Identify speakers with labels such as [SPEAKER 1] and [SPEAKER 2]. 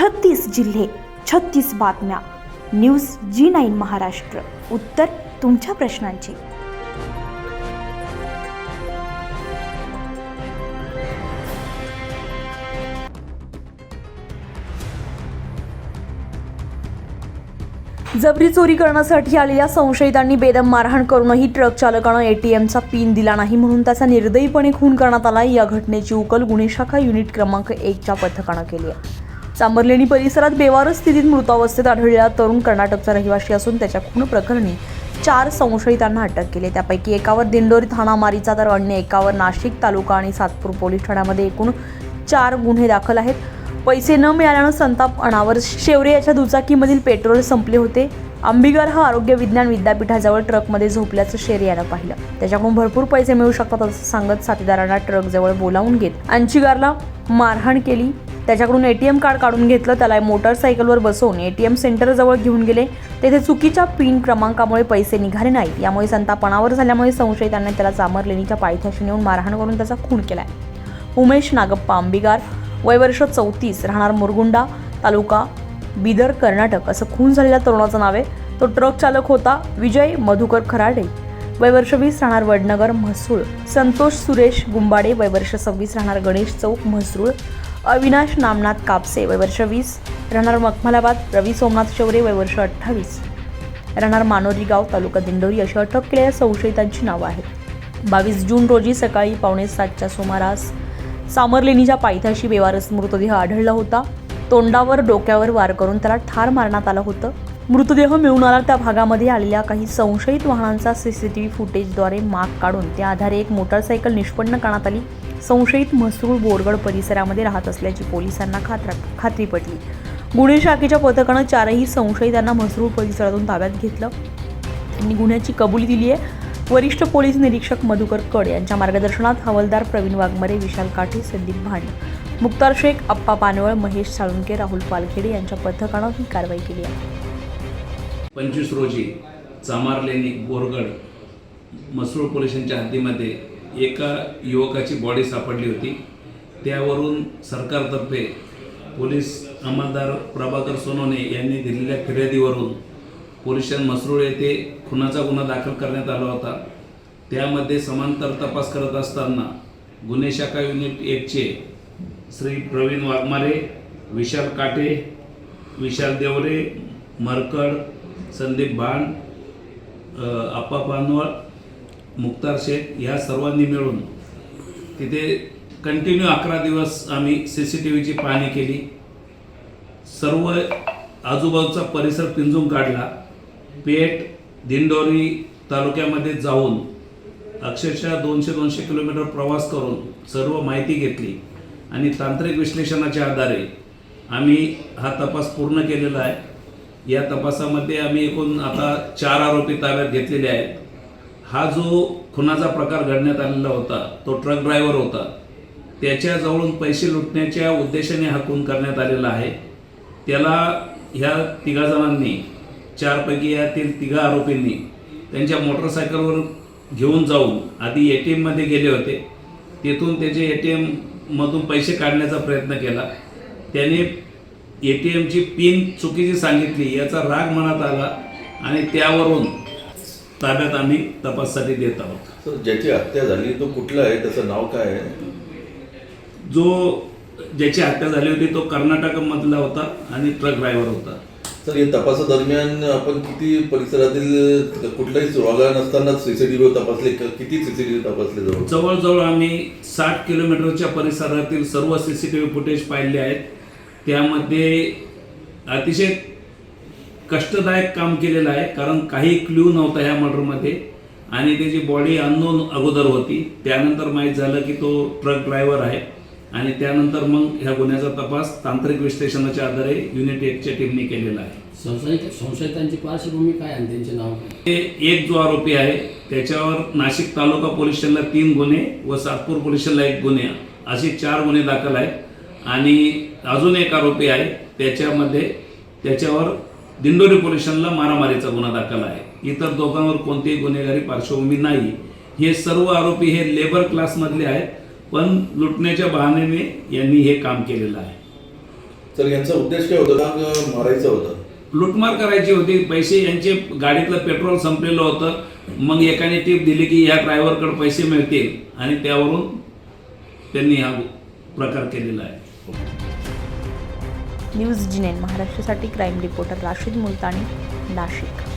[SPEAKER 1] छत्तीस जिल्हे छत्तीस बातम्या. News G nine Maharashtra. उत्तर तुमच्या प्रश्नांची. जबरी चोरी करण्यासाठी आलेल्या संशयितांनी बेदम मारहाण करूनही ट्रक चालकानं एटीएमचा पिन दिला नाही म्हणून त्याचा निर्दयीपणे खून करण्यात आला. या घटनेची उकल गुन्हे शाखा युनिट क्रमांक एकच्या पथकानं केली आहे. चांबरलेणी परिसरात बेवारस स्थितीत मृतावस्थेत आढळलेला तरुण कर्नाटकचा रहिवासी असून त्याच्या खून प्रकरणी चार संशयितांना अटक केली त्यापैकी एकावर दिंडोरी ठाणामारीचा तर अन्य एकावर नाशिक तालुका आणि सातपूर पोलीस ठाण्यामध्ये एकूण चार गुन्हे दाखल आहेत. पैसे न मिळाल्यानं संताप अनावर. शेवरे याच्या दुचाकीमधील पेट्रोल संपले होते. आंबिगर हा आरोग्य विज्ञान विद्यापीठाजवळ ट्रकमध्ये झोपल्याचं शेरे यानं पाहिलं. त्याच्याकडून भरपूर पैसे मिळू शकतात असं सांगत साथीदारांना ट्रकजवळ बोलावून घेत अंचीगारला मारहाण केली. त्याच्याकडून ए टी एम कार्ड काढून घेतलं त्याला मोटरसायकलवर बसवून एम सेंटरजवळ घेऊन गेले. तेथे चुकीच्या पिन क्रमांकामुळे पैसे निघाले नाहीत. यामुळे संतापणावर झाल्यामुळे संशयितांनी त्याला चामरलेणीच्या पायथ्याशी नेऊन मारहाण करून त्याचा खून केला आहे उमेश नागप्पा आंबिगार वयवर्ष चौतीस राहणार मुरगुंडा तालुका बिदर कर्नाटक. असं खून झालेल्या तरुणाचं नाव आहे. तो ट्रक चालक होता विजय मधुकर खराडे. वयवर्ष वीस राहणार वडनगर म्हसूळ. संतोष सुरेश गुंबाडे वयवर्ष सव्वीस राहणार गणेश चौक म्हसरूळ अविनाश नामनाथ कापसे वयवर्ष वीस. राहणार मखमलाबाद रवी सोमनाथ शौरे वयवर्ष अठ्ठावीस. राहणार मानोरी गाव तालुका दिंडोरी अशी अटक केलेल्या संशयितांची नावं आहेत. बावीस जून रोजी सकाळी पावणे सातच्या सुमारास सामरलेणीच्या पायथ्याशी बेवारस मृतदेह आढळला होता. तोंडावर डोक्यावर वार करून त्याला ठार मारण्यात आलं होतं. मृतदेह मिळून आला त्या भागामध्ये आलेल्या काही संशयित वाहनांचा सी सी टी व्ही फुटेजद्वारे माग काढून त्या आधारे एक मोटारसायकल निष्पन्न करण्यात आली. संशयित म्हसूळ बोरगड परिसरामध्ये राहत असल्याची पोलिसांना खात्र खात्री पटली. गुन्हे शाखेच्या पथकानं चारही संशयितांना म्हसरूळ परिसरातून ताब्यात घेतलं. त्यांनी गुन्ह्याची कबुली दिली आहे. वरिष्ठ पोलीस निरीक्षक मधुकर कड यांच्या मार्गदर्शनात हवलदार प्रवीण वाघमारे विशाल काठे संदीप भांड मुक्तार शेख अप्पा पानवळ महेश साळुंके राहुल पालखेडे यांच्या पथकानं ही कारवाई केली आहे.
[SPEAKER 2] पंचवीस रोजी चामारलेणी बोरगड मसरूळ पोलिसांच्या हद्दीमध्ये एका युवकाची बॉडी सापडली होती. त्यावरून सरकारतर्फे पोलीस अंमलदार प्रभाकर सोनवणे यांनी दिलेल्या फिर्यादीवरून पोलीस स्टेशन मसरूळ येथे खुनाचा गुन्हा दाखल करण्यात आला होता. त्यामध्ये समांतर तपास करत असताना गुन्हे शाखा युनिट एकचे श्री प्रवीण वाघमारे विशाल काटे विशाल देवरे मरकड संदीप भांड अ, आप्पा पानवळ मुक्तार शेख या सर्वांनी मिळून तिथे कंटिन्यू अकरा दिवस आम्ही सी सी टी व्हीची पाहणी केली. सर्व आजूबाजूचा परिसर पिंजून काढला. पेठ दिंडोरी तालुक्यामध्ये जाऊन अक्षरशः दोनशे दोनशे किलोमीटर प्रवास करून सर्व माहिती घेतली. आणि तांत्रिक विश्लेषणाच्या आधारे आम्ही हा तपास पूर्ण केलेला आहे. या तपासामध्ये आम्ही एकूण आता चार आरोपी ताब्यात घेतलेले आहेत. हा जो खुनाचा प्रकार घडण्यात आलेला होता तो ट्रक ड्रायव्हर होता त्याच्याजवळून पैसे लुटण्याच्या उद्देशाने हा खून करण्यात आलेला आहे. त्याला ह्या तिघा जणांनी चारपैकी यातील तिघा आरोपींनी त्यांच्या मोटरसायकलवर घेऊन जाऊन आधी ए टी एममध्ये गेले होते. तेथून त्याचे ए टी एममधून पैसे काढण्याचा प्रयत्न केला. त्याने ए टी एमची पिन चुकीची सांगितली याचा राग मनात आला आणि त्यावरून ताब्यात आम्ही तपाससाठी देत आहोत.
[SPEAKER 3] सर ज्याची हत्या झाली तो कुठला आहे? त्याचं नाव काय आहे?
[SPEAKER 2] जो ज्याची हत्या झाली होती तो कर्नाटकमधला होता आणि ट्रक ड्रायव्हर होता.
[SPEAKER 3] सर या तपासादरम्यान आपण किती परिसरातील कुठलाही सुरागा नसताना सीसीटीव्ही तपासले क- किती सीसीटीव्ही तपासले जवळ?
[SPEAKER 2] जवळजवळ आम्ही साठ किलोमीटरच्या परिसरातील सर्व C C T V footage पाहिले आहेत. त्यामध्ये अतिशय कष्टदायक काम केलेलं आहे कारण काही क्ल्यू नव्हता ह्या मर्डरमध्ये आणि त्याची बॉडी अननोन अगोदर होती. त्यानंतर माहीत झालं की तो ट्रक ड्रायव्हर आहे. आणि त्यानंतर मग ह्या गुन्ह्याचा तपास तांत्रिक विश्लेषणाच्या आधारे युनिट एकच्या टीमने केलेला आहे.
[SPEAKER 4] संशयित संशयितांची पार्श्वभूमी काय आणि त्यांचे नाव काय?
[SPEAKER 2] ते एक जो आरोपी आहे त्याच्यावर नाशिक तालुका पोलीस स्टेशनला तीन गुन्हे व सातपूर पोलीस स्टेशनला एक गुन्हे. असे चार गुन्हे दाखल आहेत. आणि अजून एक आरोपी आहे त्याच्यामध्ये त्याच्यावर दिंडोरी पोलीस स्टेशनला मारामारीचा गुन्हा दाखल आहे. इतर दोघांवर कोणतीही गुन्हेगारी पार्श्वभूमी नाही. हे सर्व आरोपी हे लेबर क्लासमधले आहेत पण लुटण्याच्या बहाण्याने यांनी हे काम केलेलं आहे.
[SPEAKER 3] तर यांचा उद्देश काय होता? का मारायचा होता?
[SPEAKER 2] लुटमार करायची होती. पैसे यांचे गाडीतलं पेट्रोल संपलेलं होतं. मग एकाने टीप दिली की या ड्रायव्हरकडे पैसे मिळतील आणि त्यावरून त्यांनी हा प्रकार केलेला आहे.
[SPEAKER 1] न्यूज जिनेन महाराष्ट्रासाठी क्राईम रिपोर्टर राशीद मुलतानी नाशिक.